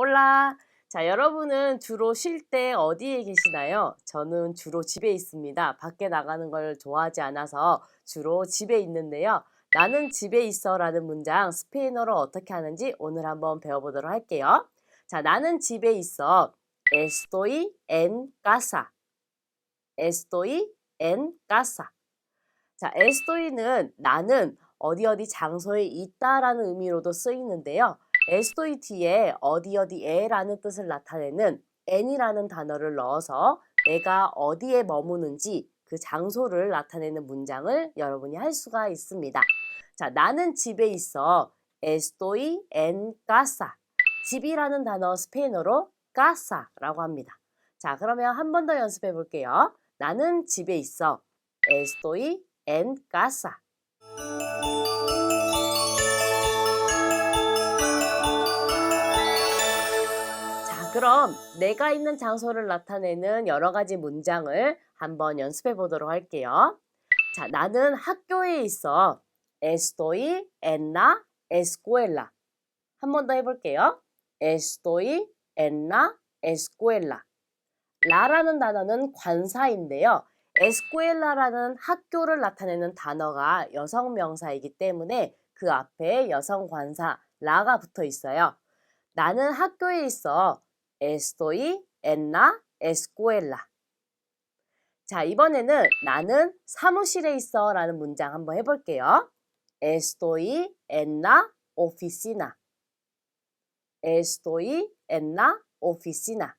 올라. 자, 여러분은 주로 쉴 때 어디에 계시나요? 저는 주로 집에 있습니다. 밖에 나가는 걸 좋아하지 않아서 주로 집에 있는데요. 나는 집에 있어 라는 문장 스페인어로 어떻게 하는지 오늘 한번 배워보도록 할게요. 자, 나는 집에 있어. Estoy en casa. Estoy en casa. 자, estoy는 나는 어디 어디 장소에 있다라는 의미로도 쓰이는데요. Estoy 뒤에 어디 어디에라는 뜻을 나타내는 en이라는 단어를 넣어서 내가 어디에 머무는지 그 장소를 나타내는 문장을 여러분이 할 수가 있습니다. 자, 나는 집에 있어. estoy en casa. 집이라는 단어 스페인어로 casa라고 합니다. 자, 그러면 한 번 더 연습해 볼게요. 나는 집에 있어. estoy en casa. 그럼 내가 있는 장소를 나타내는 여러 가지 문장을 한번 연습해 보도록 할게요. 자, 나는 학교에 있어. Estoy en la escuela. 한 번 더 해볼게요. Estoy en la escuela. 라라는 단어는 관사인데요. 에스쿠엘라라는 학교를 나타내는 단어가 여성 명사이기 때문에 그 앞에 여성 관사 라가 붙어 있어요. 나는 학교에 있어. Estoy en la escuela. 자, 이번에는 나는 사무실에 있어 라는 문장 한번 해볼게요. Estoy en la oficina. Estoy en la oficina.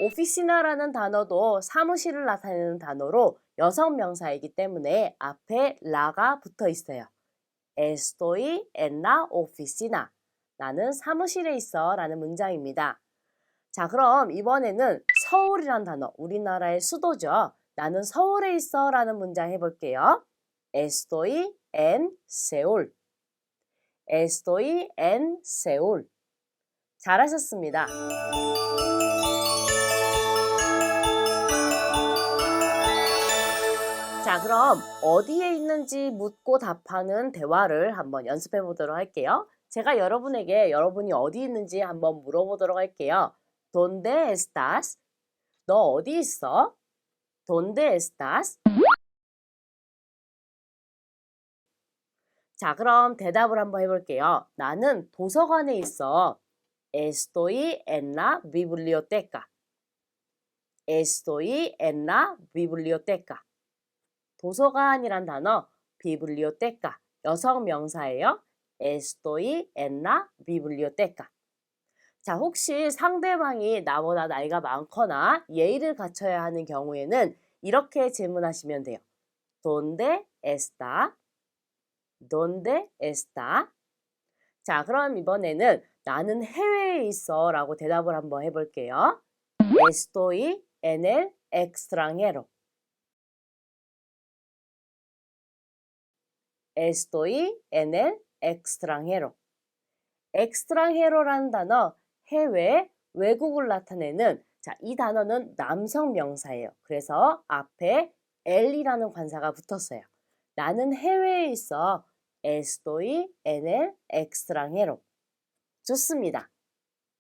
오피시나라는 단어도 사무실을 나타내는 단어로 여성 명사이기 때문에 앞에 라가 붙어 있어요. Estoy en la oficina. 나는 사무실에 있어 라는 문장입니다. 자, 그럼 이번에는 서울이란 단어, 우리나라의 수도죠. 나는 서울에 있어 라는 문장 해볼게요. Estoy en Seúl. Estoy en Seúl. 잘하셨습니다. 자, 그럼 어디에 있는지 묻고 답하는 대화를 한번 연습해 보도록 할게요. 제가 여러분에게 여러분이 어디 있는지 한번 물어보도록 할게요. ¿Dónde estás? 너 어디 있어? ¿Dónde estás? 자, 그럼 대답을 한번 해볼게요. 나는 도서관에 있어. Estoy en la biblioteca. Estoy en la biblioteca. 도서관이란 단어 비블리오테카 여성 명사예요. Estoy en la biblioteca. 자, 혹시 상대방이 나보다 나이가 많거나 예의를 갖춰야 하는 경우에는 이렇게 질문하시면 돼요. ¿Dónde está? ¿Dónde está? 자, 그럼 이번에는 나는 해외에 있어 라고 대답을 한번 해볼게요. Estoy en el extranjero. Estoy en el extranjero. extranjero라는 단어 해외, 외국을 나타내는 자, 이 단어는 남성 명사예요. 그래서 앞에 el이라는 관사가 붙었어요. 나는 해외에 있어. Estoy en el extranjero. 좋습니다.